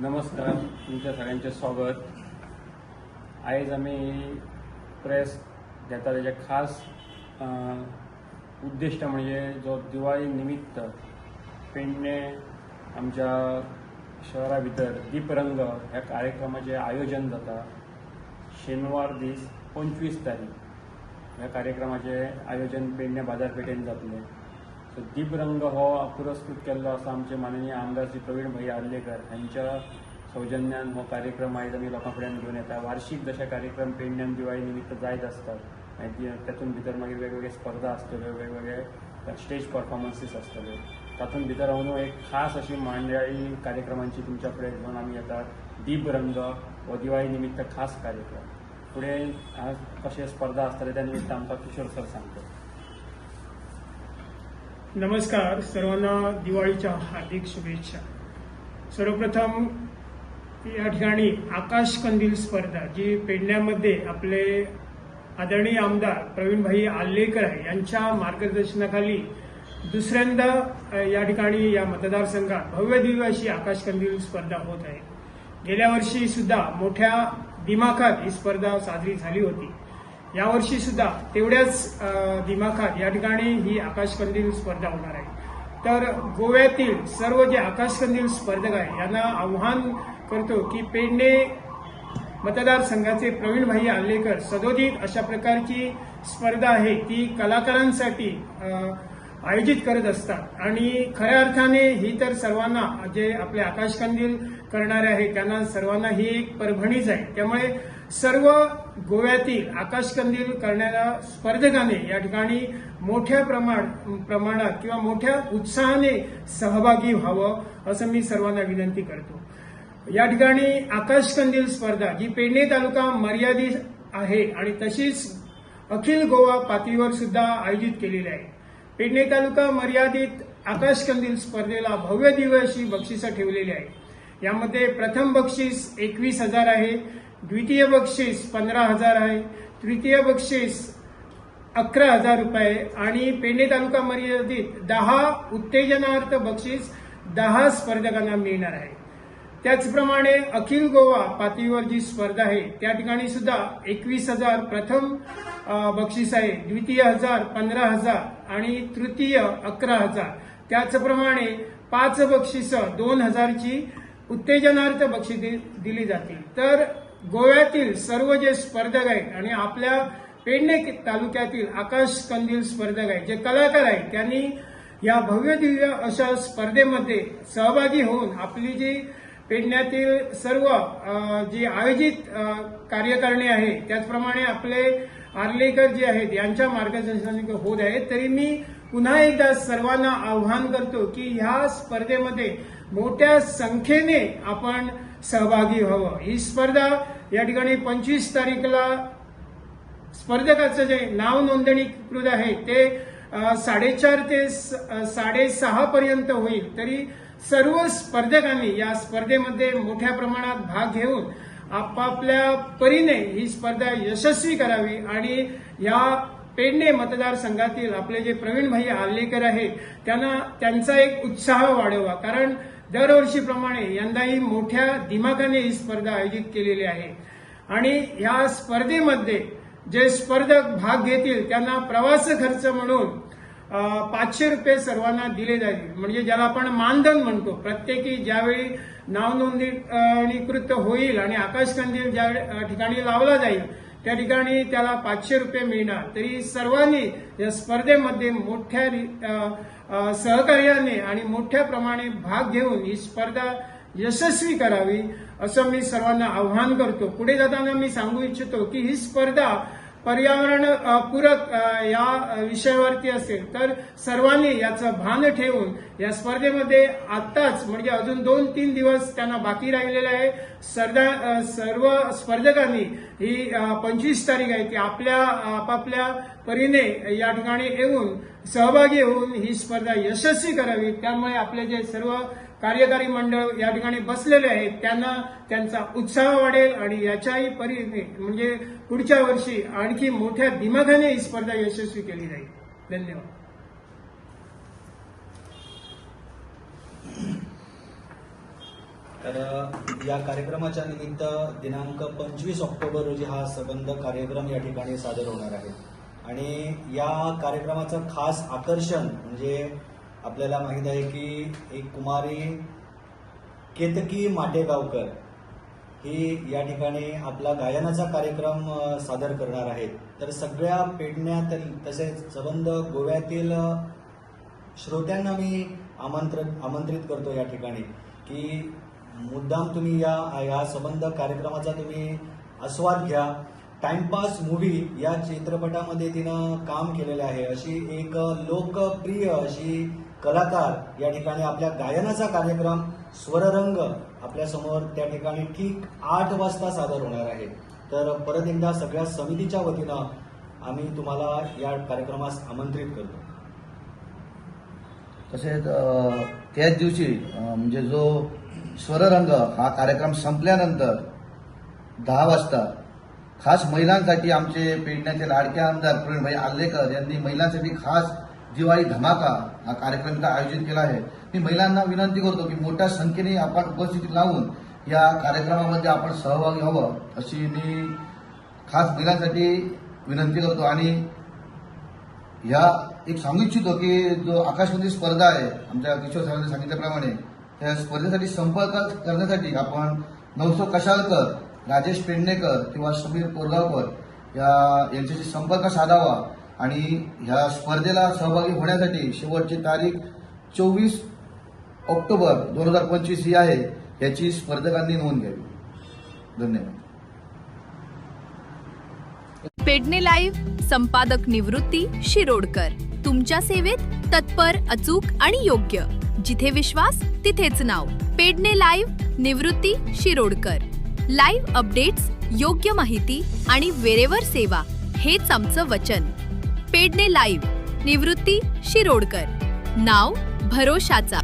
नमस्कार तुमच्या सगळ्यांचे स्वागत. आयज आमी प्रेस घेता तेजे खास उद्दिष्ट उद्दिश्ट म्हणजे जो दिवाळी निमित्त पेडणे आमच्या शहरा भितर दीपरंग ह्या कार्यक्रमाचें आयोजन जाता. शेनवार दीस पंचवीस तारीख ह्या कार्यक्रमाचें आयोजन पेडणे बाजारपेठेन जातलें. दीपरंग हो पुरस्कृत केल्लो आसा आमचे माननीय आमदार श्री प्रवीण भाई आर्लेकर हांच्या सौजन्यान हो कार्यक्रम आयज आमी लोकां फुड्यान घेवन येता वार्षिक जशे कार्यक्रम पेडण्यान दिवाळी निमित्त जायत असतात. तातूंत भितर मागीर वेगवेगळे स्पर्धा आसतल्यो वेगवेगळे स्टेज परफॉर्मन्सीस आसतल्यो तातूंत भितर हांव एक खास अशी मांड्याळी कार्यक्रमांची तुमच्या फुडें घेवन आमी येतात. दिपरंग हो दिवाळी निमित्त खास कार्यक्रम. फुडें कशे स्पर्धा आसतले त्या निमित्त आमकां किशोर सर सांगतो. नमस्कार सर्वांना दिवाळीच्या हार्दिक शुभेच्छा. सर्वप्रथम या ठिकाणी आकाश कंदील स्पर्धा जी पेडण्यामध्ये आपले आदरणीय आमदार प्रवीणभाई आल्लेकर यांच्या मार्गदर्शनाखाली दुसऱ्यांदा या ठिकाणी या मतदारसंघात भव्य दिव्य अशी आकाश कंदील स्पर्धा होत आहे. गेल्या वर्षी सुद्धा मोठ्या दिमाखात ही स्पर्धा साजरी झाली होती. यावर्षी सुद्धा तेवढ्याच दिमाखात या ठिकाणी ही आकाशकंदील स्पर्धा होणार आहे. तर गोव्यातील सर्व जे आकाशकंदील स्पर्धक आहे यांना आव्हान करतो की पेडणे मतदारसंघाचे प्रवीण भाई आल्लेकर सदोदित अशा प्रकारची स्पर्धा आहे ती कलाकारांसाठी आयोजित करत असतात. आणि खऱ्या अर्थाने ही तर सर्वांना जे आपले आकाशकंदील करणारे आहेत त्यांना सर्वांना ही एक परभणीच आहे. त्यामुळे सर्व गोव्यातील आकाशकंदील करणाऱ्या स्पर्धकाने या ठिकाणी मोठ्या प्रमाण प्रमाणात किंवा मोठ्या उत्साहाने सहभागी व्हावं असं मी सर्वांना विनंती करतो. या ठिकाणी आकाशकंदील स्पर्धा जी पेडणे तालुका मर्यादित आहे आणि तशीच अखिल गोवा पातळीवर सुद्धा आयोजित केलेली आहे. पेडणे तालुका मर्यादित आकाशकंदील स्पर्धेला भव्य दिवशी बक्षिसं ठेवलेली आहे यामध्ये प्रथम बक्षीस एकवीस हजार आहे द्वितीय बक्षीस पंधरा हजार आहे तृतीय बक्षीस अकरा हजार रुपये आणि पेडणे तालुका मर्यादित दहा उत्तेजनार्थ बक्षीस दहा स्पर्धकांना मिळणार आहे. त्याचप्रमाणे अखिल गोवा पातळीवर जी स्पर्धा आहे त्या ठिकाणी सुद्धा एकवीस हजार प्रथम बक्षीस आहे द्वितीय हजार पंधरा हजार आणि तृतीय अकरा हजार. त्याचप्रमाणे पाच बक्षीस दोन हजारची उत्तेजनार्थ बक्षिसे दिली जातील तर गोव्यातील सर्व जे स्पर्धक आहेत आणि आपल्या पेडणे तालुक्यातील आकाश कंदील स्पर्धक आहेत जे कलाकार आहेत त्यांनी या भव्य दिव्य अशा स्पर्धेमध्ये सहभागी होऊन आपली जी पेडण्यातील सर्व जी आयोजित कार्यकारिणी आहे त्याचप्रमाणे आपले आर्लेकर जे आहेत यांच्या मार्गदर्शनाने होत आहेत तरी मी पुन्हा एकदा सर्वांना आव्हान करतो की ह्या स्पर्धेमध्ये मोठ्या संख्येने आपण सहभागी व्हावं. ही स्पर्धा या ठिकाणी पंचवीस तारीखला स्पर्धकाचं जे नाव नोंदणीकृत आहे ते साडेचार ते स- साडेसहा पर्यंत होईल. तरी सर्व स्पर्धकांनी या स्पर्धेमध्ये मोठ्या प्रमाणात भाग घेऊन आपापल्या परीने ही स्पर्धा यशस्वी करावी आणि या पेडणे मतदारसंघातील आपले जे प्रवीण भाई आल्लेकर आहेत त्यांना त्यांचा एक उत्साह वाढवा. कारण दरवर्षीप्रमाणे यंदाही मोठ्या दिमाखाने ही स्पर्धा आयोजित केलेली आहे. आणि या स्पर्धेमध्ये जे स्पर्धक भाग घेतील त्यांना प्रवास खर्च म्हणून पाचशे रुपये सर्वांना दिले जाईल. म्हणजे ज्याला आपण मानधन म्हणतो. प्रत्येकी ज्यावेळी नावनोंदणीकृत होईल आणि आकाशकंदील ज्या ठिकाणी लावला जाईल त्या ठिकाणी त्याला पाचशे रुपये मिळणार. तरी सर्वांनी या स्पर्धेमध्ये मोठ्या सहकार्याने आणि मोठ्या प्रमाणे भाग घेऊन ही स्पर्धा यशस्वी करावी असं मी सर्वांना आव्हान करतो. पुढे जाताना मी सांगू इच्छितो की ही स्पर्धा पर्यावरण पूरक या विषयावरती असेल तर सर्वांनी याचं भान ठेवून या स्पर्धेमध्ये आत्ताच म्हणजे अजून दोन तीन दिवस त्यांना बाकी राहिलेलं आहे. सर्दा सर्व स्पर्धकांनी ही पंचवीस तारीख आहे ती आपल्या आपापल्या परीने या ठिकाणी येऊन सहभागी होऊन ही स्पर्धा यशस्वी करावी. त्यामुळे आपले जे सर्व कार्यकारी मंडळ या ठिकाणी बसलेले आहेत. त्यांना त्यांचा उत्साह वाढेल आणि याच्याही परीने म्हणजे पुढच्या वर्षी आणखी मोठ्या दिमागाने ही स्पर्धा यशस्वी केली जाईल. धन्यवाद. तर या कार्यक्रमाच्या निमित्त दिनांक पंचवीस ऑक्टोबर रोजी हा सबंध कार्यक्रम या ठिकाणी सादर होणार आहे. आणि या कार्यक्रमाचं खास आकर्षण म्हणजे आपल्याला माहीत आहे की एक कुमारी केतकी माटेगावकर ही या ठिकाणी आपला गायनाचा कार्यक्रम सादर करणार आहेत. तर सगळ्या पेडण्यातील तसेच सबंध गोव्यातील श्रोत्यांना मी आमंत्र आमंत्रित करतो या ठिकाणी की मुद्दाम तुम्ही या या संबंध कार्यक्रमाचा तुम्ही आस्वाद घ्या. टाइमपास मूव्ही या चित्रपटामध्ये तिनं काम केलेलं आहे. अशी एक लोकप्रिय अशी कलाकार या ठिकाणी आपल्या गायनाचा कार्यक्रम स्वररंग आपल्यासमोर त्या ठिकाणी ठीक आठ वाजता सादर होणार आहे. तर परत एकदा सगळ्या समितीच्या वतीनं आम्ही तुम्हाला या कार्यक्रमास आमंत्रित करतो. तसेच त्याच दिवशी म्हणजे जो स्वररंग हा कार्यक्रम संपल्यानंतर दहा वाजता खास महिलांसाठी आमचे पेडण्याचे लाडके आमदार प्रवीणभाई आल्लेकर यांनी महिलांसाठी खास दिवाळी धमाका हा कार्यक्रम इथं आयोजित केला आहे. मी महिलांना विनंती करतो की मोठ्या संख्येने आपण उपस्थिती लावून या कार्यक्रमामध्ये आपण सहभागी व्हावं अशी मी खास महिलांसाठी विनंती करतो. आणि ह्या एक सांगू इच्छितो की जो आकाशवाणी स्पर्धा आहे आमच्या किशोर सरांनी सांगितल्याप्रमाणे त्या स्पर्धेसाठी संपर्क करण्यासाठी आपण नवसो कशालकर राजेश पेडणेकर किंवा समीर कोरगावकर या यांच्याशी संपर्क साधावा. आणि ह्या स्पर्धेला सहभागी होण्यासाठी शेवटची तारीख चोवीस ऑक्टोबर दोन हजार पंचवीस ही आहे याची स्पर्धकांनी नोंद घ्यावी. धन्यवाद. पेडणे लाईव्ह संपादक निवृत्ती शिरोडकर. तुमच्या सेवेत तत्पर अचूक आणि योग्य. जिथे विश्वास तिथेच नाव. Pedne live Nivrutti Shirodkar. Live updates योग्य माहिती आणि वेरेवर सेवा. हेच आमचं वचन. पेडणे लाईव्ह. निवृत्ती शिरोडकर. नाव भरोशाचा.